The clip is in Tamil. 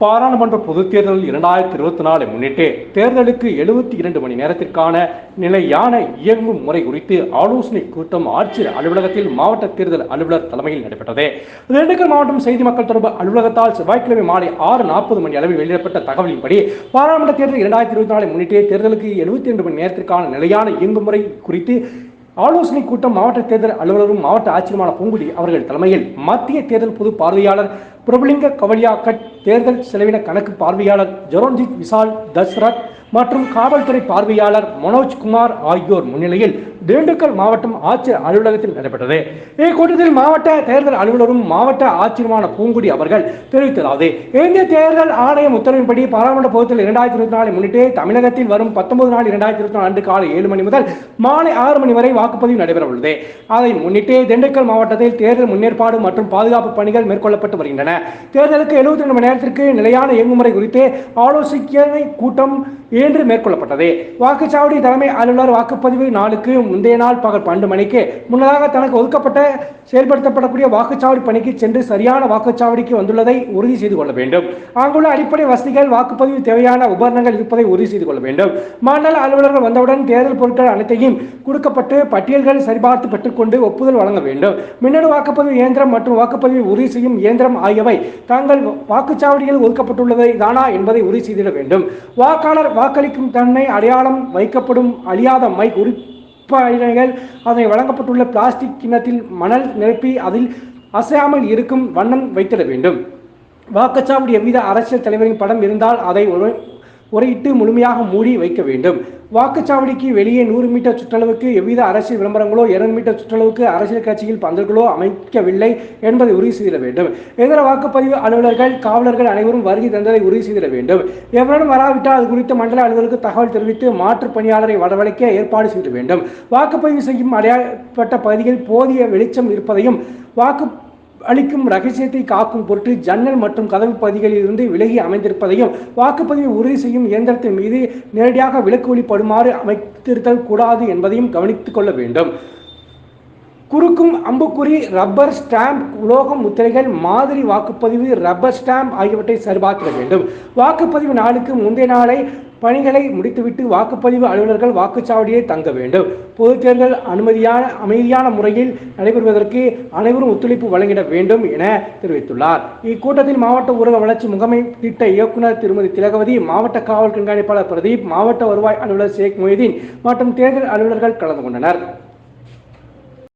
பாராளுமன்ற பொதுத் தேர்தல் இரண்டாயிரத்தி இருபத்தி நாலு முன்னிட்டு தேர்தலுக்கு எழுபத்தி இரண்டு மணி நேரத்திற்கான நிலையான இயங்கும் முறை குறித்து ஆலோசனை கூட்டம் ஆட்சியர் அலுவலகத்தில் மாவட்ட தேர்தல் அலுவலர் தலைமையில் நடைபெற்றது. திண்டுக்கல் மாவட்டம் செய்தி மக்கள் தொடர்பு அலுவலகத்தால் செவ்வாய்க்கிழமை மாலை ஆறு நாற்பது மணி அளவில் வெளியிடப்பட்ட தகவலின்படி பாராளுமன்ற தேர்தல் இரண்டாயிரத்தி இருபத்தி நாலு முன்னிட்டு தேர்தலுக்கு எழுபத்தி இரண்டு மணி நேரத்திற்கான நிலையான இயங்கும் முறை குறித்து ஆலோசனை கூட்டம் மாவட்ட தேர்தல் அலுவலரும் மாவட்ட ஆட்சியருமான பூங்குடி அவர்கள் தலைமையில் மத்திய தேர்தல் பொது பார்வையாளர் பிரபலிங்க கவலியாக்கட் தேர்தல் செலவின கணக்கு பார்வையாளர் ஜரோன்ஜித் விசால் தஸ்ரத் மற்றும் காவல்துறை பார்வையாளர் மனோஜ்குமார் ஆகியோர் முன்னிலையில் திண்டுக்கல் மாவட்டம் ஆட்சியர் அலுவலகத்தில் நடைபெற்றது. இக்கூட்டத்தில் மாவட்ட தேர்தல் அலுவலரும் மாவட்ட ஆட்சியருமான பூங்குடி அவர்கள் தெரிவித்ததாவது இந்திய தேர்தல் ஆணையம் உத்தரவின்படி பாராளுமன்ற பொதுத்தில் இரண்டாயிரத்தி இருபத்தி நாலு முன்னிட்டு தமிழகத்தில் வரும் பத்தொன்பது நாள் இரண்டாயிரத்தி இருபத்தி நாலு அன்று காலை ஏழு மணி முதல் மாலை ஆறு மணி வரை வாக்குப்பதிவு நடைபெற உள்ளது அதை முன்னிட்டு திண்டுக்கல் மாவட்டத்தில் தேர்தல் முன்னேற்பாடு மற்றும் பாதுகாப்பு பணிகள் மேற்கொள்ளப்பட்டு வருகின்றன. தேர்தலுக்கு எழுபத்தி ரெண்டு மணி நேரத்திற்கு நிலையான இயங்குமுறை குறித்து ஆலோசனை கூட்டம் இன்று மேற்கொள்ளப்பட்டது. வாக்குச்சாவடி தலைமை அலுவலர் வாக்குப்பதிவு நாளுக்கு முந்தைய நாள் பகல் பன்னெண்டு மணிக்கு முன்னதாக தனக்கு ஒதுக்கப்பட்ட செயல்படுத்தப்படக்கூடிய வாக்குச்சாவடி பணிக்கு சென்று சரியான வாக்குச்சாவடிக்கு வந்துள்ளதை உறுதி செய்து கொள்ள வேண்டும். அங்குள்ள அடிப்படை வசதிகள் வாக்குப்பதிவு தேவையான உபகரணங்கள் இருப்பதை உறுதி செய்து கொள்ள வேண்டும். மாநில அலுவலர்கள் வந்தவுடன் தேர்தல் பொருட்கள் அனைத்தையும் கொடுக்கப்பட்டு பட்டியல்கள் சரிபார்த்து பெற்றுக்கொண்டு ஒப்புதல் வழங்க வேண்டும். மின்னணு வாக்குப்பதிவு இயந்திரம் மற்றும் வாக்குப்பதிவு உறுதி செய்யும் இயந்திரம் ஆகியவை தங்கள் வாக்குச்சாவடியில் ஒதுக்கப்பட்டுள்ளதை தானா என்பதை உறுதி செய்திட வேண்டும். வாக்காளர் வாக்களிக்கும் தன்மை அடையாளம் வைக்கப்படும் அழியாத மைக் உறுப்பினர்கள் அதனை வழங்கப்பட்டுள்ள பிளாஸ்டிக் கிண்ணத்தில் மணல் நிரப்பி அதில் அசையாமல் இருக்கும் வண்ணம் வைத்திட வேண்டும். வாக்குச்சாவடி எவ்வித அரசியல் தலைவரின் படம் இருந்தால் அதை உரையிட்டு முழுமையாக மூடி வைக்க வேண்டும். வாக்குச்சாவடிக்கு வெளியே நூறு மீட்டர் சுற்றளவுக்கு எவ்வித அரசியல் விளம்பரங்களோ இருநூறு மீட்டர் சுற்றளவுக்கு அரசியல் கட்சியில் பந்தல்களோ அமைக்கவில்லை என்பதை உறுதி செய்திட வேண்டும். இதர வாக்குப்பதிவு அலுவலர்கள் காவலர்கள் அனைவரும் வருகை தந்ததை உறுதி செய்திட வேண்டும். எவரும் வராவிட்டால் அது குறித்து மண்டல அலுவலருக்கு தகவல் தெரிவித்து மாற்றுப் பணியாளரை வரவழைக்க ஏற்பாடு செய்திட வேண்டும். வாக்குப்பதிவு செய்யும் அடையாளப்பட்ட பகுதிகளில் போதிய வெளிச்சம் இருப்பதையும் வாக்கு அளிக்கும் ரகசியத்தை காக்கும் பொருட்டு ஜன்னல் மற்றும் கதவு பகுதிகளில் இருந்து விலகி அமைந்திருப்பதையும் வாக்குப்பதிவை உறுதி செய்யும் இயந்திரத்தின் மீது நேரடியாக விலக்கு ஒளிப்படுமாறு அமைத்திருத்தல் கூடாது என்பதையும் கவனித்துக் கொள்ள வேண்டும். குறுக்கும் அம்புக்குறி ரப்பர் ஸ்டாம்ப் உலோகம் முத்திரைகள் மாதிரி வாக்குப்பதிவு ரப்பர் ஸ்டாம்ப் ஆகியவற்றை சரிபார்க்க வேண்டும். வாக்குப்பதிவு நாளுக்கு முந்தைய நாளை பணிகளை முடித்துவிட்டு வாக்குப்பதிவு அலுவலர்கள் வாக்குச்சாவடியை தங்க வேண்டும். பொதுத் தேர்தல் அனுமதியான அமைதியான முறையில் நடைபெறுவதற்கு அனைவரும் ஒத்துழைப்பு வழங்கிட வேண்டும் என தெரிவித்துள்ளார். இக்கூட்டத்தில் மாவட்ட ஊரக வளர்ச்சி முகமை திட்ட இயக்குநர் திருமதி திலகவதி மாவட்ட காவல் கண்காணிப்பாளர் பிரதீப் மாவட்ட வருவாய் அலுவலர் ஷேக் மொய்தீன் மற்றும் தேர்தல் அலுவலர்கள் கலந்து கொண்டனர்.